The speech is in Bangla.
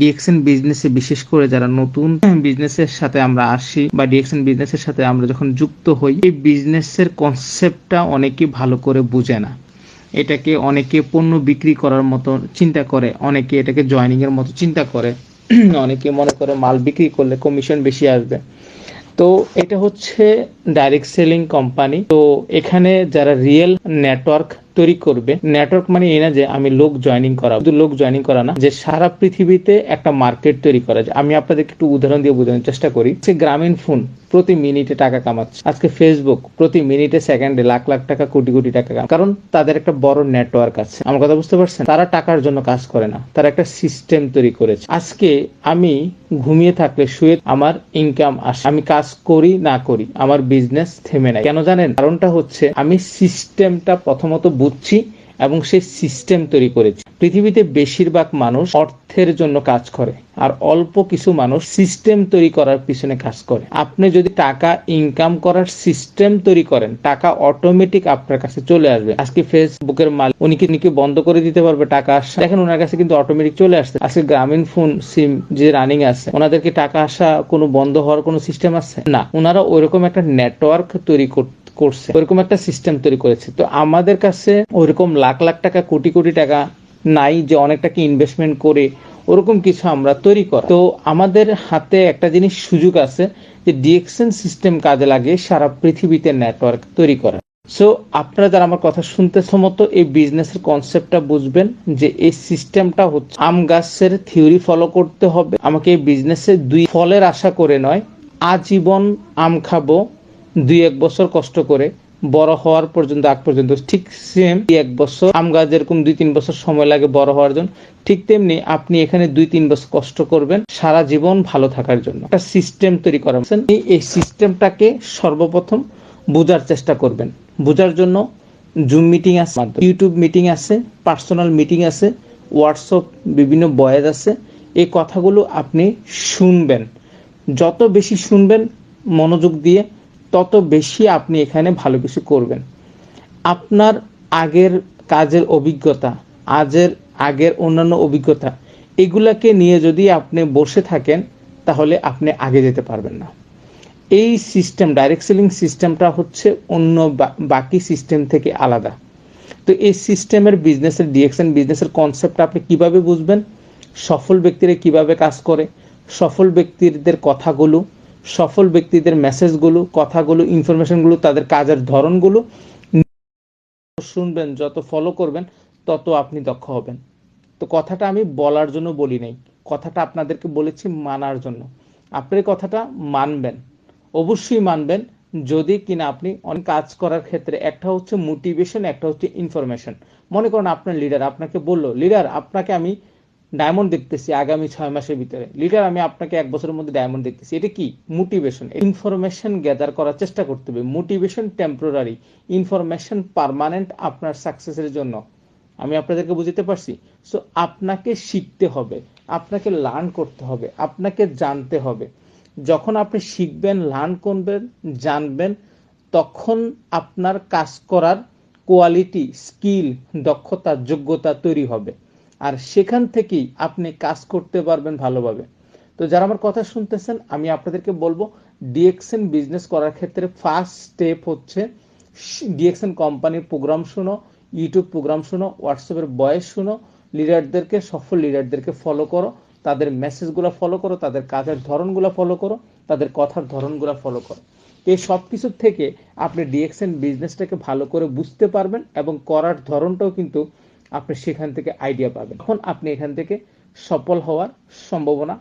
ডিএক্সএন বিজনেসে বিশেষ করে যারা নতুন বিজনেসের সাথে আমরা আসি বা ডিএক্সএন বিজনেসের সাথে আমরা যখন যুক্ত হই, এই বিজনেসের কনসেপ্টটা অনেকে ভালো করে বুঝে না। এটাকে অনেকে পণ্য বিক্রি করার মতো চিন্তা করে, অনেকে এটাকে জয়নিং এর মতো চিন্তা করে, অনেকে মনে করে মাল বিক্রি করলে কমিশন বেশি আসবে। তো এটা হচ্ছে ডাইরেক্ট সেলিং কোম্পানি তো এখানে যারা রিয়েল নেটওয়ার্ক তৈরি করবে। নেটওয়ার্ক মানে এই না যে আমি লোক জয়েনিং করা, শুধু লোক জয়েনিং করা না, যে সারা পৃথিবীতে একটা মার্কেট তৈরি করা। যায় আমি আপনাদেরকে একটু উদাহরণ দিয়ে বোঝানোর চেষ্টা করি। সে গ্রামীণ ফোন প্রতি মিনিটে টাকা কামাচ্ছে। আজকে ফেসবুক প্রতি মিনিটে সেকেন্ডে লাখ লাখ টাকা, কোটি কোটি টাকা কারণ তাদের একটা বড় নেটওয়ার্ক আছে। আমার কথা বুঝতে পারছেন? তারা টাকার জন্য কাজ করে না। তারা একটা সিস্টেম তৈরি করেছে। আজকে আমি ঘুমিয়ে থাকলে শুয়ে আমার ইনকাম আসে। আমি কাজ করি না করি, আমার বিজনেস থেমে নাই। কেন জানেন? কারণটা হচ্ছে আমি সিস্টেমটা প্রথমত বুঝছি এবং সেই সিস্টেম তৈরি করেছি। পৃথিবীতে বেশিরভাগ মানুষ অর্থের জন্য কাজ করে আর অল্প কিছু মানুষ সিস্টেম তৈরি করার পিছনে কাজ করে। আপনি যদি টাকা ইনকাম করার সিস্টেম তৈরি করেন, টাকা অটোমেটিক আপনার কাছে চলে আসবে। আজকে ফেসবুকের মালিক, উনি কি নাকি বন্ধ করে দিতে পারবে টাকা আসা? দেখেন ওনার কাছে কিন্তু অটোমেটিক চলে আসছে। আজকে গ্রামীণ ফোন সিম যে রানিং আছে ওনাদেরকে টাকা আসা কোনো বন্ধ হওয়ার কোনো সিস্টেম আছে? না ওনারা ওইরকম একটা নেটওয়ার্ক তৈরি করতে করছে। ওরকম একটা সিস্টেম তৈরি করেছে। তো আমাদের কাছে ওরকম লাখ লাখ টাকা, কোটি কোটি টাকা নাই যে অনেক টাকা ইনভেস্টমেন্ট করে ওরকম কিছু আমরা তৈরি কর তো আমাদের হাতে একটা জিনিস সুযোগ আছে যে ডিএক্সএন সিস্টেম কাজে লাগে সারা পৃথিবীতে নেটওয়ার্ক তৈরি করা। সো আপনারা যারা আমার কথা শুনতে সমত এই বিজনেসের কনসেপ্টটা বুঝবেন যে এই সিস্টেমটা হচ্ছে আম গাছের থিওরি ফলো করতে হবে। আমাকে এই বিজনেসে দুই ফলের আশা করে নয়, আজীবন আম খাব দুই এক বছর কষ্ট করে বড় হওয়ার পর্যন্ত, আগ পর্যন্ত, ঠিক সেম এক বছর। আম গাছ যেরকম দুই তিন বছর সময় লাগে বড় হওয়ার জন্য, ঠিক তেমনি আপনি এখানে দুই তিন বছর কষ্ট করবেন সারা জীবন ভালো থাকার জন্য। একটা সিস্টেম তৈরি করা এই সিস্টেমটাকে সর্বপ্রথম বোঝার চেষ্টা করবেন। বোঝার জন্য জুম মিটিং আছে ইউটিউব মিটিং আছে পার্সোনাল মিটিং আছে হোয়াটসঅ্যাপ বিভিন্ন বয়েজ আছে। এই কথাগুলো আপনি শুনবেন। যত বেশি শুনবেন, মনোযোগ দিয়ে তত বেশি আপনি এখানে ভালো কিছু করবেন। আপনার আগের কাজের অভিজ্ঞতা, আজের, আগের অন্যান্য অভিজ্ঞতা, এগুলাকে নিয়ে যদি আপনি বসে থাকেন, তাহলে আপনি আগে যেতে পারবেন না। এই সিস্টেম ডাইরেক্ট সেলিং সিস্টেমটা হচ্ছে অন্য বাকি সিস্টেম থেকে আলাদা। তো এই সিস্টেমের বিজনেসের ডিএক্সএন বিজনেসের কনসেপ্টটা আপনি কীভাবে বুঝবেন? সফল ব্যক্তিরা কীভাবে কাজ করে? সফল ব্যক্তিদের কথাগুলো সফল ব্যক্তিদের মেসেজগুলো কথাগুলো ইনফরমেশনগুলো তাদের কাজের ধরনগুলো শুনবেন, যত ফলো করবেন, তত আপনি দক্ষ হবেন। তো কথাটা আমি বলার জন্য বলি নাই। কথাটা আপনাদেরকে বলেছি মানার জন্য। আপনি কথাটা মানবেন। অবশ্যই মানবেন, যদি কিনা আপনি অনেক কাজ করার ক্ষেত্রে একটা হচ্ছে মোটিভেশন একটা হচ্ছে ইনফরমেশন মনে করেন আপনার লিডার আপনাকে বলল লিডার আপনাকে আমি ডায়মন্ড দেখতেছি আগামী ছয় মাসের ভিতরে। লিডার আমি আপনাকে এক বছরের মধ্যে ডায়মন্ড দেখতেছি। এটা কি? মোটিভেশন ইনফরমেশন গ্যাদার করার চেষ্টা করতে হবে। মোটিভেশন টেম্পোরারি ইনফরমেশন পারমানেন্ট আপনার সাকসেসের জন্য। আমি আপনাদেরকে বুঝতে পারছি? সো আপনাকে শিখতে হবে। আপনাকে লার্ন করতে হবে। আপনাকে জানতে হবে। যখন আপনি শিখবেন লার্ন করবেন, জানবেন, তখন আপনার কাজ করার কোয়ালিটি স্কিল দক্ষতা, যোগ্যতা তৈরি হবে। আর সেখান থেকেই আপনি কাজ করতে পারবেন ভালোভাবে। তো যারা আমার কথা শুনতেছেন, আমি আপনাদেরকে বলব ডিএক্সএন বিজনেস করার ক্ষেত্রে ফার্স্ট স্টেপ হচ্ছে ডিএক্সএন কোম্পানির প্রোগ্রাম শুনো ইউটিউব প্রোগ্রাম শুনো হোয়াটসঅ্যাপের বয়স শুনো লিডারদেরকে সফল লিডারদেরকে ফলো করো, তাদের মেসেজগুলো ফলো করো, তাদের কাজের ধরনগুলো ফলো করো, তাদের কথার ধরনগুলো ফলো করো। এই সব কিছুর থেকে আপনি ডিএক্সএন বিজনেসটাকে ভালো করে বুঝতে পারবেন এবং করার ধরনটাও কিন্তু আপনি সেখান থেকে আইডিয়া পাবেন। এখন আপনি এখান থেকে সফল হওয়ার সম্ভাবনা